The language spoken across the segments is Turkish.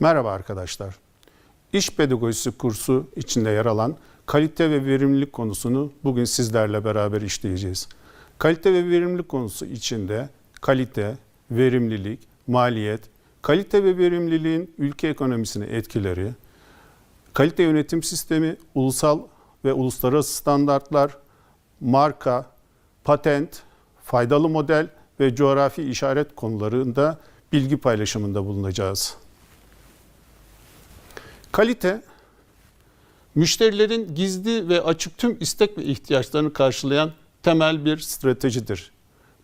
Merhaba arkadaşlar. İş pedagojisi kursu içinde yer alan kalite ve verimlilik konusunu bugün sizlerle beraber işleyeceğiz. Kalite ve verimlilik konusu içinde kalite, verimlilik, maliyet, kalite ve verimliliğin ülke ekonomisine etkileri, kalite yönetim sistemi, ulusal ve uluslararası standartlar, marka, patent, faydalı model ve coğrafi işaret konularında bilgi paylaşımında bulunacağız. Kalite, müşterilerin gizli ve açık tüm istek ve ihtiyaçlarını karşılayan temel bir stratejidir.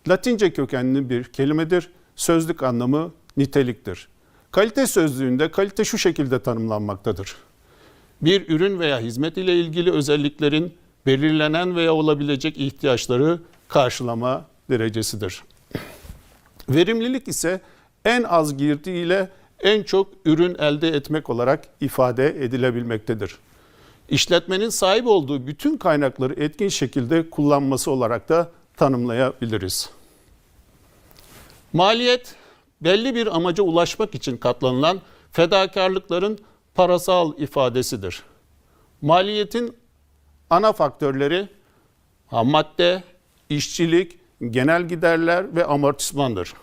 Latince kökenli bir kelimedir. Sözlük anlamı niteliktir. Kalite sözlüğünde kalite şu şekilde tanımlanmaktadır. Bir ürün veya hizmet ile ilgili özelliklerin belirlenen veya olabilecek ihtiyaçları karşılama derecesidir. Verimlilik ise en az girdi ile en çok ürün elde etmek olarak ifade edilebilmektedir. İşletmenin sahip olduğu bütün kaynakları etkin şekilde kullanması olarak da tanımlayabiliriz. Maliyet belli bir amaca ulaşmak için katlanılan fedakarlıkların parasal ifadesidir. Maliyetin ana faktörleri ham madde, işçilik, genel giderler ve amortismandır.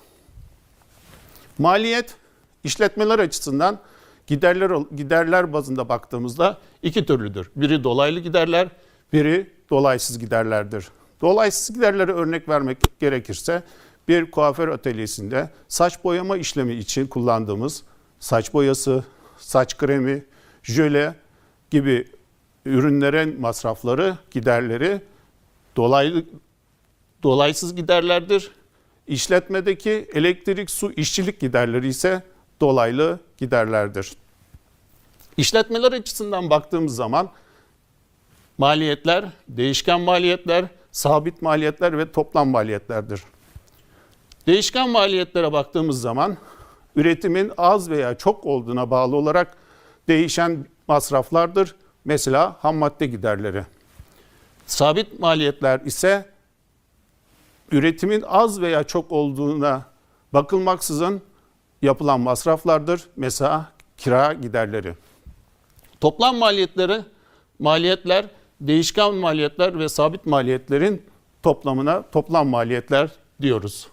Maliyet işletmeler açısından giderler giderler bazında baktığımızda iki türlüdür. Biri dolaylı giderler, biri dolaysız giderlerdir. Dolaysız giderlere örnek vermek gerekirse bir kuaför atölyesinde saç boyama işlemi için kullandığımız saç boyası, saç kremi, jöle gibi ürünlerin masrafları, giderleri dolaylı dolaysız giderlerdir. İşletmedeki elektrik, su, işçilik giderleri ise dolaylı giderlerdir. İşletmeler açısından baktığımız zaman maliyetler, değişken maliyetler, sabit maliyetler ve toplam maliyetlerdir. Değişken maliyetlere baktığımız zaman üretimin az veya çok olduğuna bağlı olarak değişen masraflardır. Mesela ham madde giderleri. Sabit maliyetler ise üretimin az veya çok olduğuna bakılmaksızın yapılan masraflardır. Mesela kira giderleri. Toplam maliyetleri, maliyetler, değişken maliyetler ve sabit maliyetlerin toplamına toplam maliyetler diyoruz.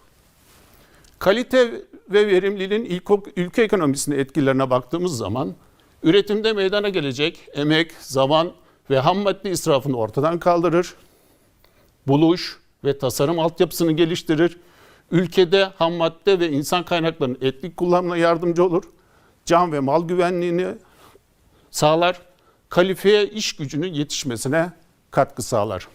Kalite ve verimliliğin ülke ekonomisine etkilerine baktığımız zaman üretimde meydana gelecek emek, zaman ve ham madde israfını ortadan kaldırır. Buluş ve tasarım altyapısını geliştirir. Ülkede ham madde ve insan kaynaklarının etnik kullanımına yardımcı olur. Can ve mal güvenliğini sağlar. Kalifiye iş gücünün yetişmesine katkı sağlar.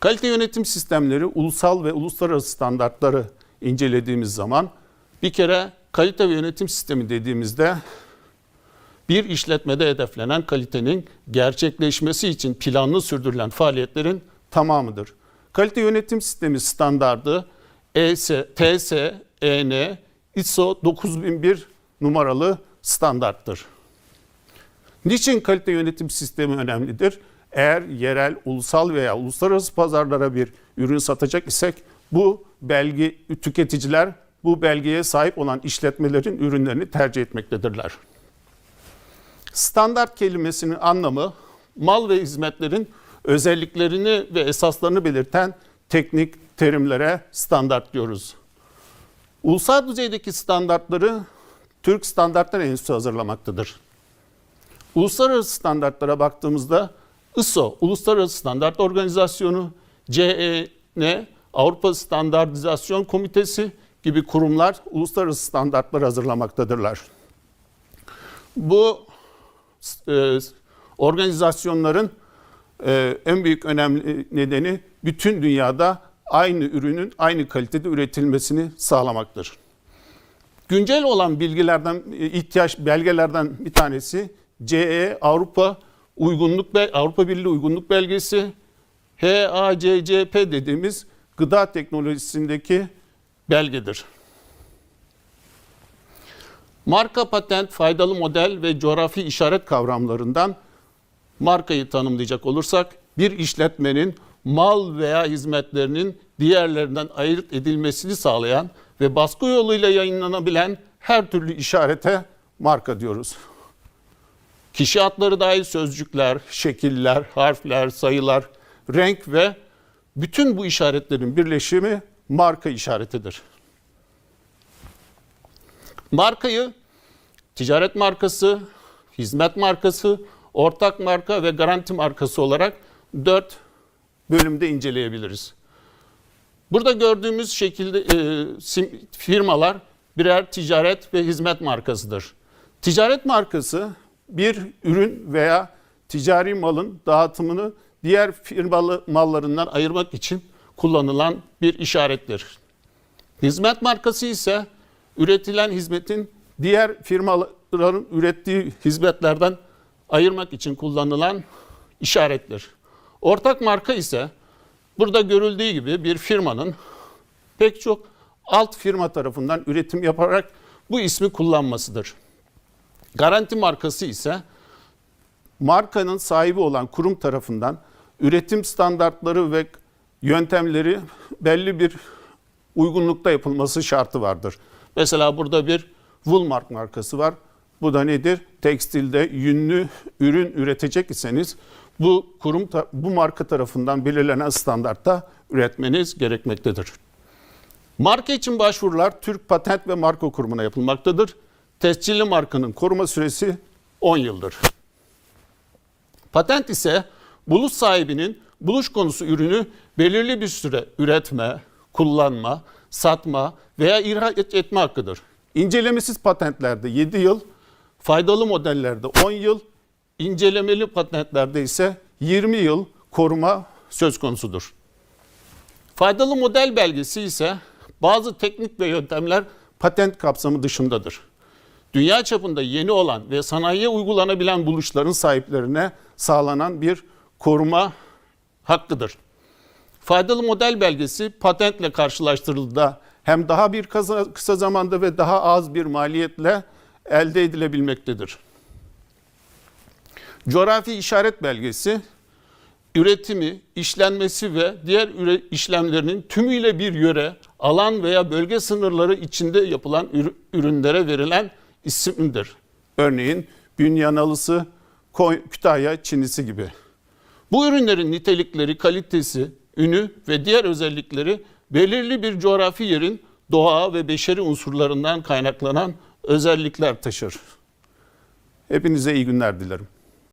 Kalite yönetim sistemleri ulusal ve uluslararası standartları incelediğimiz zaman bir kere kalite ve yönetim sistemi dediğimizde bir işletmede hedeflenen kalitenin gerçekleşmesi için planlı sürdürülen faaliyetlerin tamamıdır. Kalite yönetim sistemi standardı ES, TS, EN, ISO 9001 numaralı standarttır. Niçin kalite yönetim sistemi önemlidir? Eğer yerel, ulusal veya uluslararası pazarlara bir ürün satacak isek bu belge tüketiciler bu belgeye sahip olan işletmelerin ürünlerini tercih etmektedirler. Standart kelimesinin anlamı mal ve hizmetlerin özelliklerini ve esaslarını belirten teknik terimlere standart diyoruz. Ulusal düzeydeki standartları Türk Standartlar Enstitüsü hazırlamaktadır. Uluslararası standartlara baktığımızda ISO, Uluslararası Standart Organizasyonu, CEN, Avrupa Standartizasyon Komitesi gibi kurumlar uluslararası standartlar hazırlamaktadırlar. Bu e, organizasyonların e, en büyük önemli nedeni bütün dünyada aynı ürünün aynı kalitede üretilmesini sağlamaktır. Güncel olan bilgilerden ihtiyaç belgelerden bir tanesi CE Avrupa Uygunluk Avrupa Birliği Uygunluk Belgesi HACCP dediğimiz gıda teknolojisindeki belgedir. Marka, patent, faydalı model ve coğrafi işaret kavramlarından markayı tanımlayacak olursak bir işletmenin mal veya hizmetlerinin diğerlerinden ayırt edilmesini sağlayan ve baskı yoluyla yayınlanabilen her türlü işarete marka diyoruz. Kişi adları dahil sözcükler, şekiller, harfler, sayılar, renk ve bütün bu işaretlerin birleşimi marka işaretidir. Markayı ticaret markası, hizmet markası, ortak marka ve garanti markası olarak dört bölümde inceleyebiliriz. Burada gördüğümüz şekilde e, sim- firmalar birer ticaret ve hizmet markasıdır. Ticaret markası bir ürün veya ticari malın dağıtımını diğer firmalı mallarından ayırmak için kullanılan bir işarettir. Hizmet markası ise üretilen hizmetin diğer firmaların ürettiği hizmetlerden ayırmak için kullanılan işarettir. Ortak marka ise burada görüldüğü gibi bir firmanın pek çok alt firma tarafından üretim yaparak bu ismi kullanmasıdır. Garanti markası ise markanın sahibi olan kurum tarafından üretim standartları ve yöntemleri belli bir uygunlukta yapılması şartı vardır. Mesela burada bir Woolmark markası var. Bu da nedir? Tekstilde yünlü ürün üretecek iseniz bu kurum bu marka tarafından belirlenen standartta üretmeniz gerekmektedir. Marka için başvurular Türk Patent ve Marka Kurumu'na yapılmaktadır. Tescilli markanın koruma süresi 10 yıldır. Patent ise buluş sahibinin buluş konusu ürünü belirli bir süre üretme, kullanma, satma veya ihraç etme hakkıdır. İncelemesiz patentlerde 7 yıl, faydalı modellerde 10 yıl, incelemeli patentlerde ise 20 yıl koruma söz konusudur. Faydalı model belgesi ise bazı teknik ve yöntemler patent kapsamı dışındadır. Dünya çapında yeni olan ve sanayiye uygulanabilen buluşların sahiplerine sağlanan bir koruma hakkıdır. Faydalı model belgesi patentle karşılaştırıldığında hem daha bir kısa, zamanda ve daha az bir maliyetle elde edilebilmektedir. Coğrafi işaret belgesi üretimi, işlenmesi ve diğer işlemlerinin tümüyle bir yöre, alan veya bölge sınırları içinde yapılan ür- ürünlere verilen isimdir. Örneğin Bünyanalısı, Kütahya Çinisi gibi. Bu ürünlerin nitelikleri, kalitesi, ünü ve diğer özellikleri belirli bir coğrafi yerin doğa ve beşeri unsurlarından kaynaklanan özellikler taşır. Hepinize iyi günler dilerim.